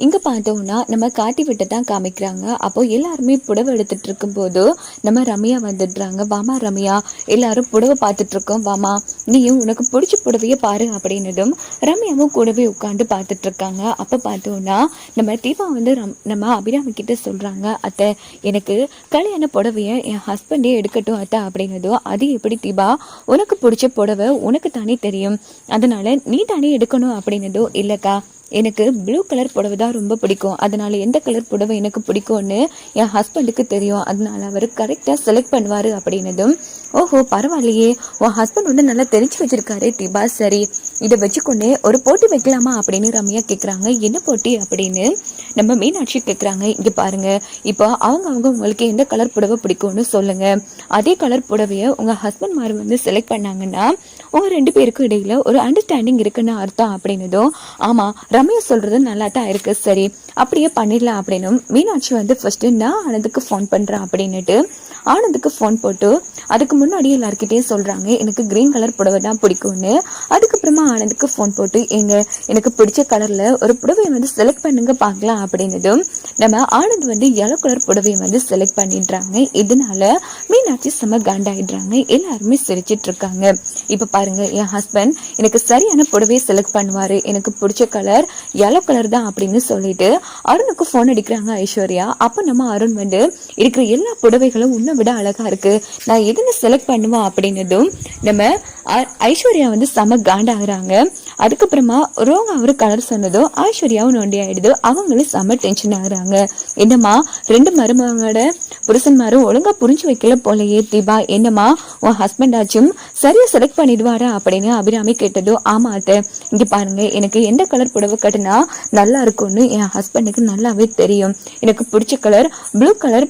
இங்க பார்த்தோம்னா நம்ம காட்டி விட்டு தான் காமிக்கிறாங்க. அப்போ எல்லாருமே புடவை எடுத்துட்டு இருக்கும்போது நம்ம ரம்யா வந்துடுறாங்க. வாமா ரம்யா எல்லாரும் புடவை பார்த்துட்டு இருக்கோம் வாமா நீயும் உனக்கு பிடிச்ச புடவைய பாரு அப்படின்னதும் ரம்யாவும் கூடவே உட்காந்து பார்த்துட்டு இருக்காங்க அப்ப பார்த்தோம்னா நம்ம தீபா வந்து ரம் நம்ம அபிராமி கிட்ட சொல்றாங்க அத்தை எனக்கு கல்யாண புடவைய என் ஹஸ்பண்டே எடுக்கட்டும் அத்தை அப்படின்னதும் அது எப்படி தீபா? உனக்கு பிடிச்ச புடவை உனக்கு தானே தெரியும். அதனால நீ தானே எடுக்கணும் அப்படின்னதும் இல்லக்கா எனக்கு ப்ளூ கலர் புடவை தான் ரொம்ப பிடிக்கும். அதனால் எந்த கலர் புடவை எனக்கு பிடிக்கும்னு என் ஹஸ்பண்டுக்கு தெரியும். அதனால அவர் கரெக்டாக செலக்ட் பண்ணுவார் அப்படின்னதும் ஓஹோ பரவாயில்லையே. உன் ஹஸ்பண்ட் வந்து நல்லா தெரிஞ்சு வச்சிருக்காரு டிபா சரி. இதை வச்சுக்கொண்டு ஒரு போட்டி வைக்கலாமா? அப்படின்னு ரம்யா கேட்குறாங்க என்ன போட்டி? அப்படின்னு நம்ம மீனாட்சி கேட்குறாங்க இங்கே பாருங்க. இப்போ அவங்க அவங்க உங்களுக்கு எந்த கலர் புடவை பிடிக்கும்னு சொல்லுங்கள் அதே கலர் புடவைய உங்கள் ஹஸ்பண்ட் மாதிரி வந்து செலக்ட் பண்ணாங்கன்னா உங்கள் ரெண்டு பேருக்கும் இடையில ஒரு அண்டர்ஸ்டாண்டிங் இருக்குன்னு அர்த்தம் அப்படின்னதும் ஆமாம் ரம்யா சொல்கிறது நல்லா தான் இருக்கு சரி அப்படியே பண்ணிடலாம் அப்படின்னும். மீனாட்சி வந்து ஃபஸ்ட்டு நான் ஆனந்துக்கு ஃபோன் பண்றேன் அப்படின்னுட்டு ஆனந்துக்கு ஃபோன் போட்டு அதுக்கு முன்னாடி எல்லாருக்கிட்டையும் சொல்றாங்க எனக்கு கிரீன் கலர் புடவை தான் பிடிக்கும்னு. அதுக்கப்புறமா ஆனந்துக்கு ஃபோன் போட்டு எங்க எனக்கு பிடிச்ச கலர்ல ஒரு புடவையை வந்து செலக்ட் பண்ணுங்க பார்க்கலாம் அப்படின்னதும் நம்ம ஆனந்த் வந்து எல்லோ கலர் புடவையை வந்து செலக்ட் பண்ணிடுறாங்க. இதனால மீனாட்சி செம காண்டாயிடுறாங்க. எல்லாருமே சிரிச்சிட்டு இருக்காங்க இப்ப பாருங்க என் ஹஸ்பண்ட் எனக்கு சரியான புடவையை செலக்ட் பண்ணுவாரு. எனக்கு பிடிச்ச கலர் எல்லோ கலர் தான் அப்படின்னு சொல்லிட்டு அருணுக்கு ஃபோன் அடிக்கிறாங்க ஐஸ்வர்யா. அப்ப நம்ம அருண் வந்து இருக்கிற எல்லா புடவைகளும் உன்னை விட அழகா இருக்கு. நான் எதுன்னு செலக்ட் பண்ணுவேன் அப்படின்னதும் நம்ம ஐஸ்வர்யா வந்து செம காண்டாகிறாங்க அதுக்கப்புறமா ரோங் அவரு கலர் சொன்னதும் ஐஸ்வர்யாவும் நொண்டி ஆகிடுது அவங்களும் செம டென்ஷன் ஆகுறாங்க. என்னம்மா ரெண்டு மருமகளோட புருஷன்மாரும் ஒழுங்கா புரிஞ்சு வைக்கல போலயே தீபா என்னம்மா உன் ஹஸ்பண்ட் ஆச்சும் சரியா செலக்ட் பண்ணிடுவாரா அப்படின்னு அபிராமி கேட்டதும் ஆமாட்ட இங்கே இங்க பாருங்க எனக்கு எந்த கலர் புடவை கட்டினா நல்லா இருக்கும்னு என் ஹஸ்பண்டுக்கு நல்லாவே தெரியும். எனக்கு பிடிச்ச கலர் ப்ளூ கலர்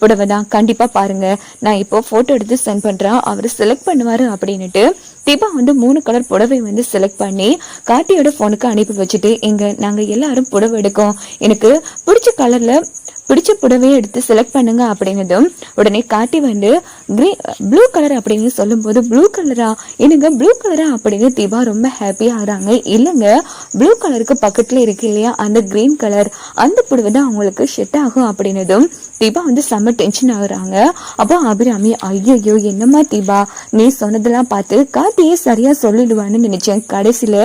புடவை தான். கண்டிப்பா பாருங்க. நான் இப்போ போட்டோ எடுத்து சென்ட் பண்ணுறேன் அவர் செலக்ட் பண்ணுவாரு அப்படின்னுட்டு தீபா வந்து மூணு கலர் புடவை வந்து செலக்ட் பண்ணி கார்த்தியோட ஃபோனுக்கு அனுப்பி வச்சுட்டு எங்க நாங்க எல்லாரும் புடவை எடுக்கோம். எனக்கு பிடிச்ச கலர்ல பிடிச்ச புடவையை எடுத்து செலக்ட் பண்ணுங்க அப்படின்னதும் உடனே காட்டி வந்து கிரீ ப்ளூ கலர் அப்படின்னு சொல்லும்போது ப்ளூ கலரா என்னங்க ப்ளூ கலரா அப்படின்னு தீபா ரொம்ப ஹாப்பியா ஆகுறாங்க. இல்லைங்க ப்ளூ கலருக்கு பக்கத்துல இருக்கு இல்லையா? அந்த கிரீன் கலர் அந்த புடவை தான் அவங்களுக்கு செட் ஆகும். அப்படின்னதும் தீபா வந்து செம்ம டென்ஷன் ஆகுறாங்க. அப்போ அபிராமி ஐயோ என்னம்மா தீபா நீ சொன்னதெல்லாம் பார்த்து கார்த்தியே சரியா சொல்லிடுவான்னு நினைச்சேன். கடைசியில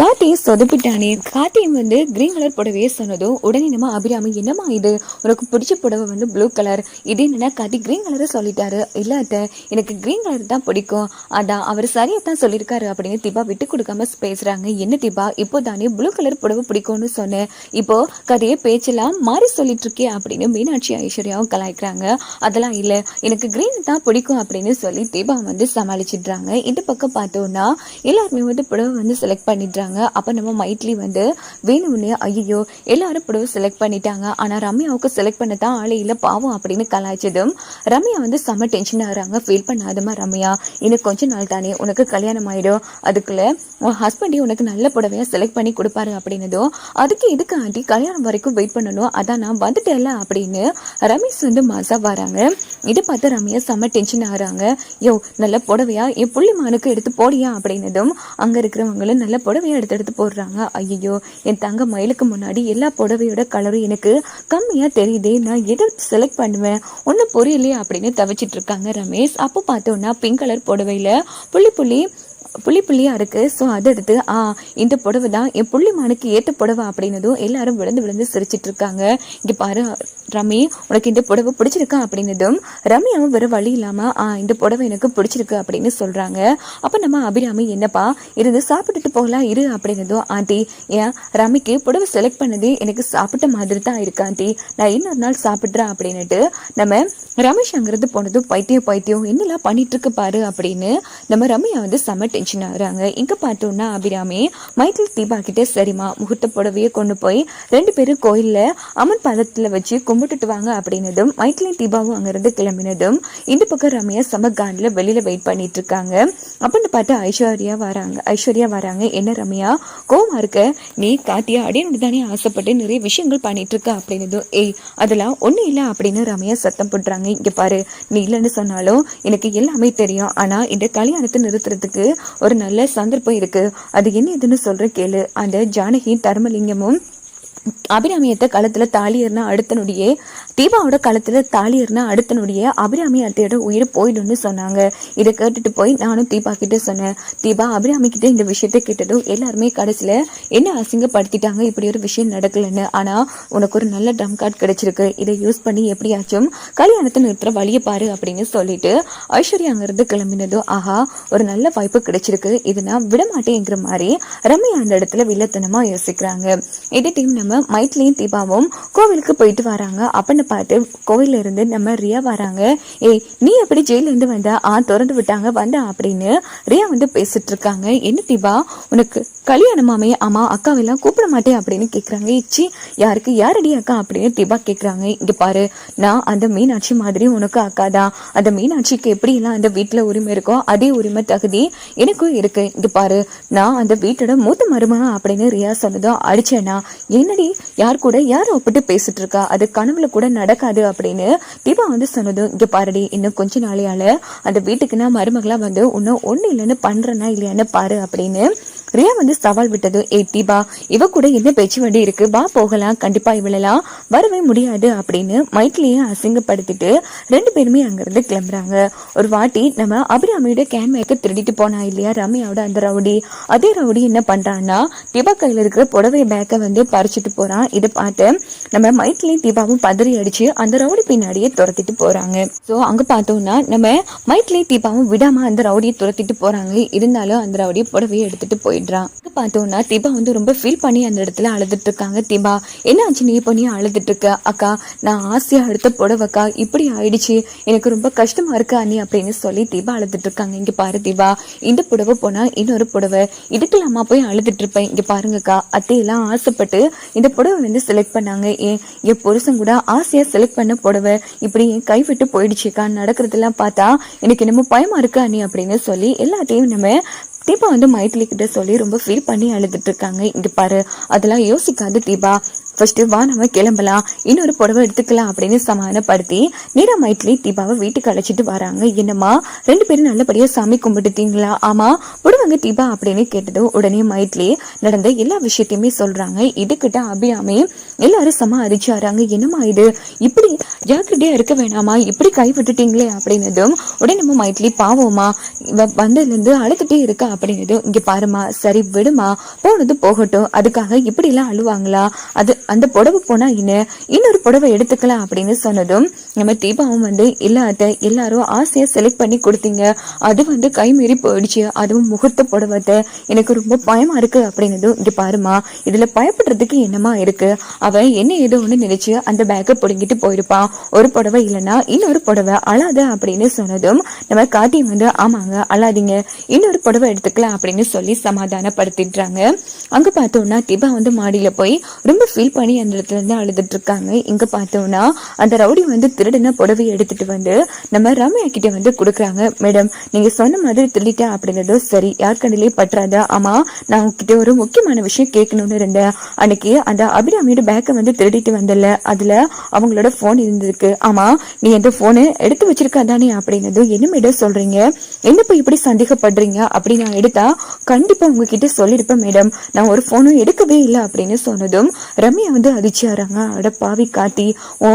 கார்த்தியை சொதப்பிட்டானே. கார்த்தியும் வந்து கிரீன் கலர் புடவையே சொன்னதும் உடனே நம்ம அபிராமி என்னம்மா இது? அவருக்கு பிடிச்ச புடவை வந்து ப்ளூ கலர் இது என்னென்னா கதி கிரீன் கலரை சொல்லிட்டாரு. இல்ல அத்தை எனக்கு க்ரீன் கலர் தான் பிடிக்கும். அதான் அவர் சரியாக தான் சொல்லியிருக்காரு அப்படின்னு தீபா விட்டு கொடுக்காம பேசுகிறாங்க என்ன தீபா? இப்போ தானே ப்ளூ கலர் புடவை பிடிக்கும்னு சொன்னேன் இப்போ கதையை பேச்செல்லாம் மாறி சொல்லிட்டு இருக்கே அப்படின்னு மீனாட்சி ஐஸ்வர்யாவும் கலாய்க்கிறாங்க. அதெல்லாம் இல்லை எனக்கு க்ரீன் தான் பிடிக்கும் அப்படின்னு சொல்லி தீபா வந்து சமாளிச்சிடுறாங்க. இந்த பக்கம் பார்த்தோம்னா எல்லாருமே வந்து புடவை வந்து செலக்ட் பண்ணிடுறாங்க. அப்போ நம்ம மைட்லி வந்து வேணும்னு ஐயோ எல்லாரும் புடவை செலக்ட் பண்ணிட்டாங்க. ஆனால் ரம்யாவுக்கு செலக்ட் பண்ண தான் ஆளே இல்லை பாவம் அப்படின்னு கலாய்ச்சதும் ரம்யா வந்து செம்ம டென்ஷன் ஆகுறாங்க ஃபீல் பண்ணாதமா ரம்யா. இன்னும் கொஞ்ச நாள் தானே உனக்கு கல்யாணம் ஆகிடும் அதுக்குள்ள உன் ஹஸ்பண்டே உனக்கு நல்ல புடவையா செலக்ட் பண்ணி கொடுப்பாரு அப்படின்னதும் அதுக்கு எதுக்கு ஆண்டி கல்யாணம் வரைக்கும் வெயிட் பண்ணணும்? அதான் நான் வந்துட்டேன்ல அப்படின்னு ரமேஷ் வந்து மாசா வராங்க. இதை பார்த்து ரம்யா செம்ம டென்ஷன் ஆகுறாங்க யோ நல்ல புடவையா? என் புள்ளிமானுக்கு எடுத்து போடியா? அப்படின்னதும் அங்கே இருக்கிறவங்களும் நல்ல புடவையா எடுத்து எடுத்து போடுறாங்க. ஐயோ என் தங்க மயிலுக்கு முன்னாடி எல்லா புடவையோட கலரும் எனக்கு கம்மியாக தெரியும். தெரியுதே நான் எதை செலக்ட் பண்ணுவேன்? ஒன்றும் புரியலையே அப்படின்னு தவிச்சிட்டு இருக்காங்க ரமேஷ். அப்போ பார்த்தோன்னா பிங்க் கலர் புடவையில புள்ளி புள்ளி புள்ளி புள்ளியா இருக்கு. ஸோ அதை எடுத்து ஆ இந்த புடவை தான் என் புள்ளிமானுக்கு ஏத்த புடவை அப்படின்னதும் எல்லாரும் விழுந்து விழுந்து சிரிச்சிட்டு இருக்காங்க. இங்க பாரு ரமி உனக்கு இந்த புடவை பிடிச்சிருக்கா அப்படின்னதும் ரம்யாவும் வேற வழி இல்லாம ஆ இந்த புடவை எனக்கு பிடிச்சிருக்கு அப்படின்னு சொல்றாங்க. அப்ப நம்ம அபிராமி என்னப்பா இருந்து சாப்பிட்டுட்டு போகலாம் இரு அப்படின்னதும் ஆண்டி ஏன் ரமிக்கு புடவை செலக்ட் பண்ணதே எனக்கு சாப்பிட்ட மாதிரி தான் இருக்கு ஆண்டி. நான் இன்னொரு நாள் சாப்பிட்றேன் அப்படின்னுட்டு நம்ம ரமேஷ் அங்கிருந்து போனதும் பைத்தியம் பைத்தியம் என்னெல்லாம் பண்ணிட்டு இருக்கு பாரு அப்படின்னு நம்ம ரம்யா வந்து செம டென்ஷன் ஆகுறாங்க. இங்க பார்த்தோம்னா அபிராமி மைக்கேல் தீபா கிட்ட சரிம்மா முகூர்த்த புடவையை கொண்டு போய் ரெண்டு பேரும் கோயில்ல அமன் பாதத்துல வச்சு கும்பிட்டுட்டு வாங்க அப்படின்னதும் மைத்லி தீபாவும் அங்கேருந்து கிளம்பினதும் இந்த பக்கம் ரம்யா செம காண்டில் வெயிட் பண்ணிட்டு இருக்காங்க அப்படின்னு பார்த்து ஐஸ்வர்யா வராங்க ஐஸ்வர்யா வராங்க. என்ன ரம்யா கோமா இருக்க? நீ காட்டியா? அடையணும் தானே ஆசைப்பட்டு நிறைய விஷயங்கள் பண்ணிட்டு இருக்க அப்படின்னதும் ஏய் அதெல்லாம் ஒன்றும் இல்லை அப்படின்னு ரம்யா சத்தம் போடுறாங்க இங்கே பாரு நீ இல்லைன்னு சொன்னாலும் எனக்கு எல்லாமே தெரியும். ஆனால் இந்த கல்யாணத்தை நிறுத்துறதுக்கு ஒரு நல்ல சந்தர்ப்பம் இருக்கு. அது என்ன இதுன்னு சொல்ற கேளு. அந்த ஜானகி தர்மலிங்கமும் அபிராமியத்தை களத்தில் தாலியர்னா அடுத்த நொடியே தீபாவோட களத்தில் தாலியர்னா அடுத்த நொடியே அபிராமி அத்தையோட உயிர் போயிடும்னு சொன்னாங்க. இதை கேட்டுட்டு போய் நானும் தீபா கிட்ட சொன்னேன். தீபா அபிராமி கிட்ட இந்த விஷயத்த கேட்டதும் எல்லாருமே கடைசியில் என்ன அசிங்கப்படுத்திட்டாங்க இப்படி ஒரு விஷயம் நடக்கலன்னு. ஆனால் உனக்கு ஒரு நல்ல ட்ரம் கார்டு கிடைச்சிருக்கு. இதை யூஸ் பண்ணி எப்படியாச்சும் கல்யாணத்தை நிறுத்துற வழியை பாரு அப்படின்னு சொல்லிட்டு ஐஸ்வர்யா அங்கிருந்து கிளம்பினதும் ஆஹா ஒரு நல்ல வாய்ப்பு கிடைச்சிருக்கு. இது நான் விடமாட்டேங்கிற மாதிரி ரம்யா அந்த இடத்துல வில்லத்தனமா யோசிக்கிறாங்க. இதே டீம் நம்ம மைட்லியும் தீபாவும் கோவிலுக்கு போயிட்டு வராங்க. அப்படின்னு பார்த்து கோவில இருந்து நம்ம ரியா வராங்க. ஏய் நீ எப்படி ஜெயில இருந்து வந்த? ஆ திறந்து விட்டாங்க வந்த அப்படின்னு ரியா வந்து பேசிட்டு இருக்காங்க. என்ன தீபா உனக்கு கல்யாணமாமே அம்மா அக்காவெல்லாம் கூப்பிட மாட்டேன் அப்படின்னு கேட்குறாங்க இச்சி யாருக்கு யாரடி அக்கா அப்படின்னு தீபா கேட்குறாங்க இங்கே பாரு நான் அந்த மீனாட்சி மாதிரி உனக்கு அக்கா தான் அந்த மீனாட்சிக்கு எப்படியெல்லாம் அந்த வீட்டில் உரிமை இருக்கோ அதே உரிமை தகுதி எனக்கும் இருக்குது இங்கே பாரு நான் அந்த வீட்டோட மூத்த மருமகன் அப்படின்னு ரியா சொன்னதும் அடிச்சேனா? என்னடி யார் கூட யார் ஒப்பிட்டு பேசிட்டு இருக்கா அது கனவுல கூட நடக்காது அப்படின்னு தீபா வந்து சொன்னதும் இங்கே பாருடி இன்னும் கொஞ்ச நாளையால அந்த வீட்டுக்கு நான் மருமகளாக வந்து இன்னும் ஒன்றும் இல்லைன்னு பண்ணுறேன்னா இல்லையான்னு பாரு அப்படின்னு ரியா வந்து சவால் விட்டது. ஏ தீபா இவ கூட என்ன பேச்சு வண்டி இருக்கு? வா போகலாம். கண்டிப்பா இவ்வளலாம் வரவே முடியாது அப்படின்னு மைட்லயே அசிங்கப்படுத்திட்டு ரெண்டு பேருமே அங்கிருந்து கிளம்புறாங்க. ஒரு வாட்டி நம்ம அபிராமியோட கேன் மேக்க திருடிட்டு போனா இல்லையா ரம்யாவோட அந்த ரவுடி? அதே ரவுடி என்ன பண்றான்னா தீபா கையில இருக்கிற புடவை பேக்கை வந்து பறிச்சுட்டு போறான். இதை பார்த்து நம்ம மைட்லயும் தீபாவும் பதறி அடிச்சு அந்த ரவுடி பின்னாடியே துரத்திட்டு போறாங்க. சோ அங்க பார்த்தோம்னா நம்ம மைட்லயும் தீபாவும் விடாம அந்த ரவுடியை துரத்திட்டு போறாங்க. இருந்தாலும் அந்த ரவுடியை புடவையை எடுத்துட்டு போயிடுறான் பார்த்தோம்னா தீபா வந்து ரொம்ப ஃபீல் பண்ணி அந்த இடத்துல அழுதுட்டு இருக்காங்க. தீபா என்ன ஆச்சு நீ பண்ணி அழுதுட்டு இருக்க? அக்கா நான் ஆசையா அடுத்த புடவைக்கா இப்படி ஆயிடுச்சு. எனக்கு ரொம்ப கஷ்டமா இருக்கு அண்ணி அப்படின்னு சொல்லி தீபா அழுதுட்டு இருக்காங்க. இங்க பாரு தீபா இந்த புடவை போனா இன்னொரு புடவை. இதுக்கெல்லாமா போய் அழுதுட்டு இருப்பேன். இங்க பாருங்கக்கா அத்தையெல்லாம் ஆசைப்பட்டு இந்த புடவை வந்து செலக்ட் பண்ணாங்க. ஏன் என் புருஷன் கூட ஆசையா செலக்ட் பண்ண புடவை. இப்படி என் கை விட்டு போயிடுச்சுக்கா நடக்கிறதெல்லாம் பார்த்தா எனக்கு என்னமோ பயமா இருக்கு அண்ணி அப்படின்னு சொல்லி எல்லாத்தையும் நம்ம தீபா வந்து மைத்திலி கிட்ட சொல்லி ரொம்ப ஃபீல் பண்ணி அழுதுட்டு இருக்காங்க. இங்க பாரு அதெல்லாம் யோசிக்காது தீபா. ஃபஸ்ட்டு வா நம்ம கிளம்பலாம். இன்னொரு புடவை எடுத்துக்கலாம் அப்படின்னு சமாதானப்படுத்தி நீரா மைட்லி தீபாவை வீட்டுக்கு அழைச்சிட்டு வராங்க. என்னம்மா ரெண்டு பேரும் நல்லபடியாக சாமி கும்பிட்டுட்டீங்களா? ஆமாம் விடுவாங்க தீபா அப்படின்னு கேட்டதும் உடனே மைட்லி நடந்த எல்லா விஷயத்தையுமே சொல்கிறாங்க இதுக்கிட்ட அபியாமே எல்லாரும் சம அரிச்சாராங்க என்னம்மா இது? இப்படி ஜாக்கிரதையாக இருக்க வேணாமா? இப்படி கை விட்டுட்டீங்களே அப்படின்னதும் உடனே நம்ம மைட்லி பாவோமா வந்ததுலேருந்து அழுத்துட்டே இருக்கா அப்படின்னதும் இங்கே பாருமா சரி விடுமா போனது போகட்டும். அதுக்காக இப்படிலாம் அழுவாங்களா? அது அந்த புடவை போனா என்ன? இன்னொரு புடவை எடுத்துக்கலாம் அப்படின்னு சொன்னதும் நம்ம தீபாவும் வந்து இல்லாத எல்லாரும் ஆசையா செலக்ட் பண்ணி கொடுத்தீங்க. அது வந்து கை மீறி போயிடுச்சு. அதுவும் முகூர்த்த புடவத்தை எனக்கு ரொம்ப பயமா இருக்கு. அப்படின்னதும் இங்க பாருமா இதுல பயப்படுறதுக்கு என்னமா இருக்கு? அவன் என்ன ஏதோ ஒண்ணு நினைச்சு அந்த பேக்கை பிடுங்கிட்டு போயிருப்பான் ஒரு புடவை இல்லைன்னா இன்னொரு புடவை அழாத அப்படின்னு சொன்னதும் நம்ம காட்டி வந்து ஆமாங்க அழாதீங்க. இன்னொரு புடவை எடுத்துக்கலாம் அப்படின்னு சொல்லி சமாதானப்படுத்திடுறாங்க. அங்க பார்த்தோம்னா திபா வந்து மாடியில போய் ரொம்ப ஃபீல் பண்ணி அந்த இடத்துல இருந்து அழுதுட்டு இருக்காங்க இங்க பார்த்தோம்னா அந்த ரவுடி வந்து திருடின புடவை எடுத்துட்டு வந்து நம்ம ரம்யா கிட்ட வந்து கொடுக்குறாங்க. மேடம் நீங்க சொன்ன மாதிரி திருடிட்டேன் அப்படிங்கிறதோ சரி. யார் கண்ணிலே பற்றாத? ஆமா நான் உங்ககிட்ட ஒரு முக்கியமான விஷயம் கேட்கணும்னு இருந்தேன். அன்னைக்கு அந்த அபிராமியோட பேக்கை வந்து திருடிட்டு வந்தல அதுல அவங்களோட போன் இருந்திருக்கு. ஆமா நீ அந்த போனு எடுத்து வச்சிருக்கா தானே அப்படின்னதும் என்ன மேடம் சொல்றீங்க? என்ன போய் இப்படி சந்தேகப்படுறீங்க? அப்படி நான் எடுத்தா கண்டிப்பா உங்ககிட்ட சொல்லிருப்பேன் மேடம். நான் ஒரு போனும் எடுக்கவே இல்லை அப்படின்னு சொன்னதும் ரம்யா வந்து அதிர்ச்சியாராங்க அட பாவி காத்தி ஓ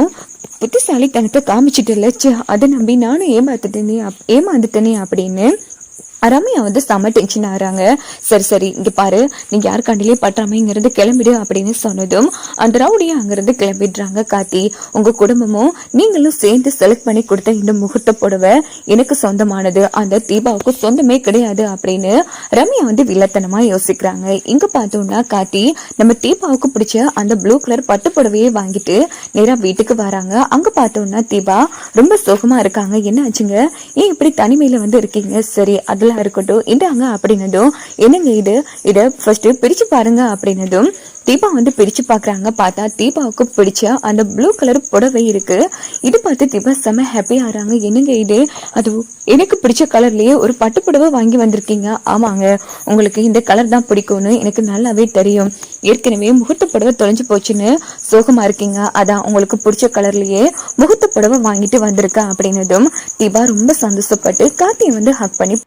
புத்திசாலித்தனத்தை காமிச்சிட்டு இல்லச்சு அதை நம்பி நானும் ஏமாத்துட்டேனே ஏமாந்துட்டேனே அப்படின்னு ரம்யா வந்து செம டென்ஷன் ஆறாங்க சரி சரி இங்கே பாரு. நீங்கள் யார் கண்டிலே பற்றாம இங்கிருந்து கிளம்பிடு அப்படின்னு சொன்னதும் அந்த ரவுடியும் அங்கேருந்து கிளம்பிடுறாங்க காத்தி உங்கள் குடும்பமும் நீங்களும் சேர்ந்து செலக்ட் பண்ணி கொடுத்த இந்த முகூர்த்த புடவை எனக்கு சொந்தமானது. அந்த தீபாவுக்கு சொந்தமே கிடையாது அப்படின்னு ரம்யா வந்து வில்லத்தனமாக யோசிக்கிறாங்க. இங்கே பார்த்தோம்னா காத்தி நம்ம தீபாவுக்கு பிடிச்ச அந்த ப்ளூ கலர் பட்டு புடவையே வாங்கிட்டு நேராக வீட்டுக்கு வராங்க. அங்கே பார்த்தோம்னா தீபா ரொம்ப சோகமாக இருக்காங்க. என்ன ஆச்சுங்க? ஏன் இப்படி தனிமையில் வந்து இருக்கீங்க? சரி அதெல்லாம் இருக்கட்டும் இந்தாங்க அப்படின்னதும் என்னங்க இது? இதை ஃபர்ஸ்ட் பிரிச்சு பாருங்க அப்படின்னதும் தீபா வந்து பிரித்து பார்க்குறாங்க பார்த்தா தீபாவுக்கு பிடிச்ச அந்த ப்ளூ கலர் புடவை இருக்கு. இது பார்த்து தீபா செம்ம ஹாப்பி ஆறாங்க என்னங்க இது? அது எனக்கு பிடிச்ச கலர்லேயே ஒரு பட்டு புடவை வாங்கி வந்திருக்கீங்க. ஆமாங்க உங்களுக்கு இந்த கலர் தான் பிடிக்கும்னு எனக்கு நல்லாவே தெரியும். ஏற்கனவே முகூர்த்த புடவை தொலைஞ்சு போச்சுன்னு சோகமா இருக்கீங்க. அதான் உங்களுக்கு பிடிச்ச கலர்லயே முகூர்த்த புடவை வாங்கிட்டு வந்திருக்கேன் அப்படின்னதும் தீபா ரொம்ப சந்தோஷப்பட்டு கார்த்தியை வந்து ஹக் பண்ணி